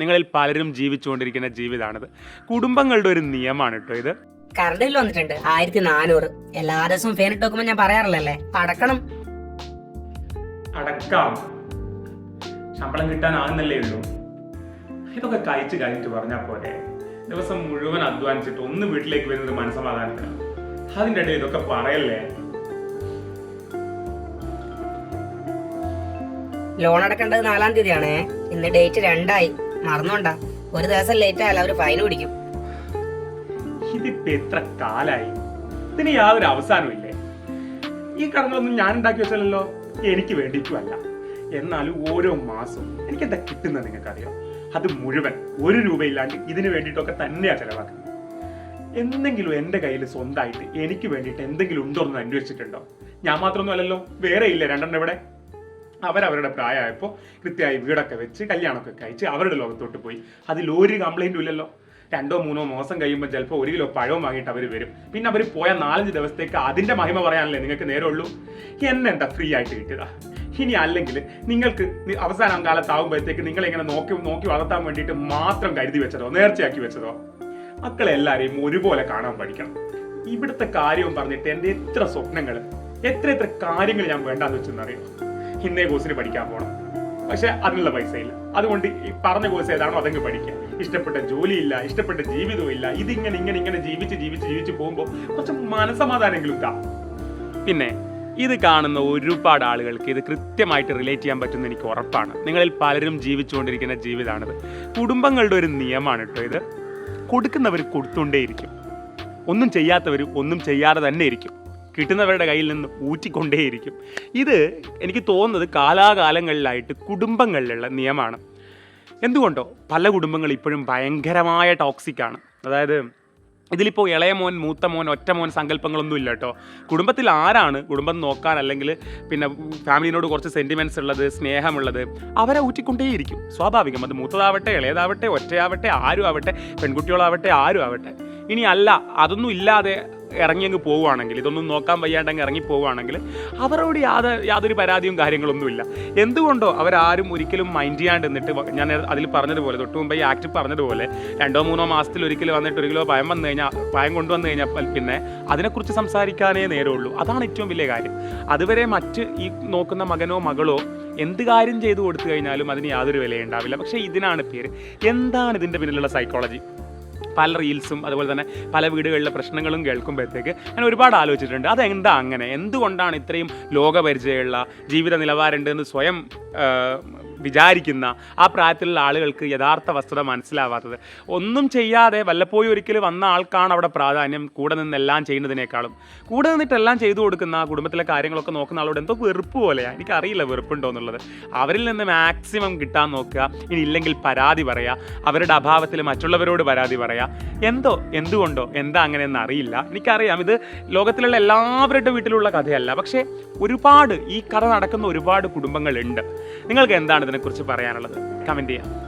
നിങ്ങളിൽ പലരും ജീവിച്ചുകൊണ്ടിരിക്കുന്ന ജീവിതമാണിത് കുടുംബങ്ങളുടെ ഒരു നിയമമാണ് കേട്ടോ ഇത്. കറണ്ട് ബില്ല് വന്നിട്ടുണ്ട്. ആയിരത്തി നാനൂറ് എല്ലാ ദിവസവും ഫാൻ ഇട്ട് നോക്കുമ്പോൾ ഞാൻ പറയാറില്ലല്ലേ? അടക്കണം. അടക്കാം. ശമ്പളം കിട്ടാനാകുന്നല്ലേ ഉള്ളൂ. ഇതൊക്കെ കഴിച്ച് കഴിഞ്ഞിട്ട് പറഞ്ഞാൽ പോലെ ദിവസം മുഴുവൻ അധ്വാനിച്ചിട്ട് ഒന്ന് വീട്ടിലേക്ക് വരുന്നത് മനസ്സമാധാനത്തിനാണ് അതിന്റെ ഇടയിൽ ഇതൊക്കെ പറയല്ലേ? ലോൺ അടക്കേണ്ടത് നാലാം തീയതിയാണേ. ഇന്ന് ഡേറ്റ് രണ്ടായി. മറന്നോണ്ടാ ഒരു ദിവസം ലേറ്റ് ആയാലും അവർ ഫൈൻ പിടിക്കും ഇതിപ്പോ എത്ര കാലായി? ഇതിന് യാതൊരു അവസാനവും ഇല്ലേ? ഈ കടന്നൊന്നും ഞാൻ ഉണ്ടാക്കി വെച്ചല്ലോ എനിക്ക് വേണ്ടിയിട്ടുമല്ല. എന്നാലും ഓരോ മാസവും എനിക്ക് എന്താ കിട്ടുന്നത് നിങ്ങൾക്കറിയാം? അത് മുഴുവൻ ഒരു രൂപയില്ലാണ്ട് ഇതിന് വേണ്ടിയിട്ടൊക്കെ തന്നെയാ ചെലവാക്കുന്നത്. എന്തെങ്കിലും എന്റെ കയ്യിൽ സ്വന്തമായിട്ട് എനിക്ക് വേണ്ടിയിട്ട് എന്തെങ്കിലും ഉണ്ടോ എന്ന് അന്വേഷിച്ചിട്ടുണ്ടോ? ഞാൻ മാത്രമൊന്നും അല്ലല്ലോ. വേറെ ഇല്ല. രണ്ടെണ്ണം ഇവിടെ. അവരവരുടെ പ്രായമായപ്പോൾ കൃത്യമായി വീടൊക്കെ വെച്ച് കല്യാണമൊക്കെ കഴിച്ച് അവരുടെ ലോകത്തോട്ട് പോയി. അതിൽ ഒരു കംപ്ലൈന്റും ഇല്ലല്ലോ രണ്ടോ മൂന്നോ മാസം കഴിയുമ്പോൾ ചിലപ്പോൾ ഒരു കിലോ പഴവും വാങ്ങിയിട്ട് അവർ വരും. പിന്നെ അവർ പോയ നാലഞ്ച് ദിവസത്തേക്ക് അതിന്റെ മഹിമ പറയാനല്ലേ നിങ്ങൾക്ക് നേരമുള്ളൂ എന്നെന്താ ഫ്രീ ആയിട്ട് കിട്ടുക? ഇനി അല്ലെങ്കിൽ നിങ്ങൾക്ക് അവസാനം കാലത്താകുമ്പോഴത്തേക്ക് നിങ്ങളെ ഇങ്ങനെ നോക്കി നോക്കി വളർത്താൻ വേണ്ടിയിട്ട് മാത്രം കരുതി വെച്ചതോ നേർച്ചയാക്കി വെച്ചതോ? മക്കളെ എല്ലാവരെയും ഒരുപോലെ കാണാൻ പഠിക്കണം. ഇവിടുത്തെ കാര്യവും പറഞ്ഞിട്ട് എന്റെ എത്ര സ്വപ്നങ്ങൾ എത്ര എത്ര കാര്യങ്ങൾ ഞാൻ വേണ്ടാന്ന് വെച്ചെന്നറിയോ? ഇന്നേ കോഴ്സിന് പഠിക്കാൻ പോകണം പക്ഷെ അതിനുള്ള പൈസ ഇല്ല അതുകൊണ്ട് ഈ പറഞ്ഞ കോഴ്സ് ഏതാണോ അതങ്ങ് പഠിക്കുക ഇഷ്ടപ്പെട്ട ജോലിയില്ല ഇഷ്ടപ്പെട്ട ജീവിതവും ഇല്ല ഇതിങ്ങനെ ഇങ്ങനെ ഇങ്ങനെ ജീവിച്ച് ജീവിച്ച് ജീവിച്ച് പോകുമ്പോൾ കുറച്ച് മനസമാധാനമെങ്കിലും ഇതാ. പിന്നെ ഇത് കാണുന്ന ഒരുപാട് ആളുകൾക്ക് ഇത് കൃത്യമായിട്ട് റിലേറ്റ് ചെയ്യാൻ പറ്റുന്ന എനിക്ക് ഉറപ്പാണ്. നിങ്ങളിൽ പലരും ജീവിച്ചുകൊണ്ടിരിക്കുന്ന ജീവിതമാണിത് കുടുംബങ്ങളുടെ ഒരു നിയമമാണ് കേട്ടോ ഇത്. കൊടുക്കുന്നവർ കൊടുത്തുകൊണ്ടേയിരിക്കും ഒന്നും ചെയ്യാത്തവർ ഒന്നും ചെയ്യാതെ തന്നെ ഇരിക്കും. കിട്ടുന്നവരുടെ കയ്യിൽ നിന്ന് ഊറ്റിക്കൊണ്ടേയിരിക്കും. ഇത് എനിക്ക് തോന്നുന്നത് കാലാകാലങ്ങളിലായിട്ട് കുടുംബങ്ങളിലുള്ള നിയമമാണ്. എന്തുകൊണ്ടോ പല കുടുംബങ്ങളും ഇപ്പോഴും ഭയങ്കരമായ ടോക്സിക്കാണ് അതായത് ഇതിലിപ്പോൾ ഇളയ മോൻ മൂത്ത മോൻ ഒറ്റ മോൻ സങ്കല്പങ്ങളൊന്നും ഇല്ല കേട്ടോ. കുടുംബത്തിൽ ആരാണ് കുടുംബം നോക്കാൻ അല്ലെങ്കിൽ പിന്നെ ഫാമിലിനോട് കുറച്ച് സെന്റിമെന്റ്സ് ഉള്ളത് സ്നേഹമുള്ളത് അവരെ ഊറ്റിക്കൊണ്ടേയിരിക്കും. സ്വാഭാവികം അത് മൂത്തതാവട്ടെ ഇളയതാവട്ടെ ഒറ്റയാവട്ടെ ആരും ആവട്ടെ പെൺകുട്ടികളാവട്ടെ ആരും ആവട്ടെ ഇനി അല്ല അതൊന്നും ഇല്ലാതെ ഇറങ്ങി അങ്ങ് പോവുകയാണെങ്കിൽ ഇതൊന്നും നോക്കാൻ വയ്യാണ്ടങ്ങ് ഇറങ്ങി പോവുകയാണെങ്കിൽ അവരോട് യാതൊരു യാതൊരു പരാതിയും കാര്യങ്ങളൊന്നുമില്ല. എന്തുകൊണ്ടോ അവരാരും ഒരിക്കലും മൈൻഡ് ചെയ്യാണ്ട് നിന്നിട്ട് ഞാൻ അതിൽ പറഞ്ഞതുപോലെ തൊട്ട് മുമ്പ് ഈ ആക്ട് പറഞ്ഞതുപോലെ രണ്ടോ മൂന്നോ മാസത്തിൽ ഒരിക്കൽ വന്നിട്ട് ഒരു കിലോ പയം വന്നു കഴിഞ്ഞാൽ ഭയം കൊണ്ടുവന്നു കഴിഞ്ഞാൽ പിന്നെ അതിനെക്കുറിച്ച് സംസാരിക്കാനേ നേരമുള്ളൂ. അതാണ് ഏറ്റവും വലിയ കാര്യം. അതുവരെ മറ്റ് ഈ നോക്കുന്ന മകനോ മകളോ എന്ത് കാര്യം ചെയ്തു കൊടുത്തു കഴിഞ്ഞാലും അതിന് യാതൊരു വിലയുണ്ടാവില്ല. പക്ഷേ ഇതിനാണ് പേര്. എന്താണ് ഇതിന്റെ പിന്നിലുള്ള സൈക്കോളജി പല റീൽസും അതുപോലെ തന്നെ പല വീടുകളിലെ പ്രശ്നങ്ങളും കേൾക്കുമ്പോഴത്തേക്ക് ഞാൻ ഒരുപാട് ആലോചിച്ചിട്ടുണ്ട്. അതെന്താ അങ്ങനെ? എന്തുകൊണ്ടാണ് ഇത്രയും ലോകപരിചയമുള്ള ജീവിത നിലവാരമുണ്ടെന്ന് സ്വയം വിചാരിക്കുന്ന ആ പ്രായത്തിലുള്ള ആളുകൾക്ക് യഥാർത്ഥ വസ്തുത മനസ്സിലാവാത്തത്? ഒന്നും ചെയ്യാതെ വല്ലപ്പോഴും ഒരിക്കൽ വന്ന ആൾക്കാണ് അവിടെ പ്രാധാന്യം കൂടെ നിന്ന് എല്ലാം ചെയ്യുന്നതിനേക്കാളും. കൂടെ നിന്നിട്ട് എല്ലാം ചെയ്തു കൊടുക്കുന്ന കുടുംബത്തിലെ കാര്യങ്ങളൊക്കെ നോക്കുന്ന ആളോട് എന്തോ വെറുപ്പ് പോലെയാണ് എനിക്കറിയില്ല വെറുപ്പുണ്ടോ എന്നുള്ളത്. അവരിൽ നിന്ന് മാക്സിമം കിട്ടാൻ നോക്കുക. ഇനി ഇല്ലെങ്കിൽ പരാതി പറയുക അവരുടെ അഭാവത്തിൽ മറ്റുള്ളവരോട് പരാതി പറയുക എന്തോ എന്തുകൊണ്ടോ എന്താ അങ്ങനെയെന്ന് അറിയില്ല. എനിക്കറിയാം ഇത് ലോകത്തിലുള്ള എല്ലാവരുടെ വീട്ടിലുള്ള കഥയല്ല. പക്ഷേ ഒരുപാട് ഈ കഥ നടക്കുന്ന ഒരുപാട് കുടുംബങ്ങളുണ്ട്. നിങ്ങൾക്ക് എന്താണ് ഇതിനെക്കുറിച്ച് പറയാനുള്ളത്? കമന്റ് ചെയ്യാം.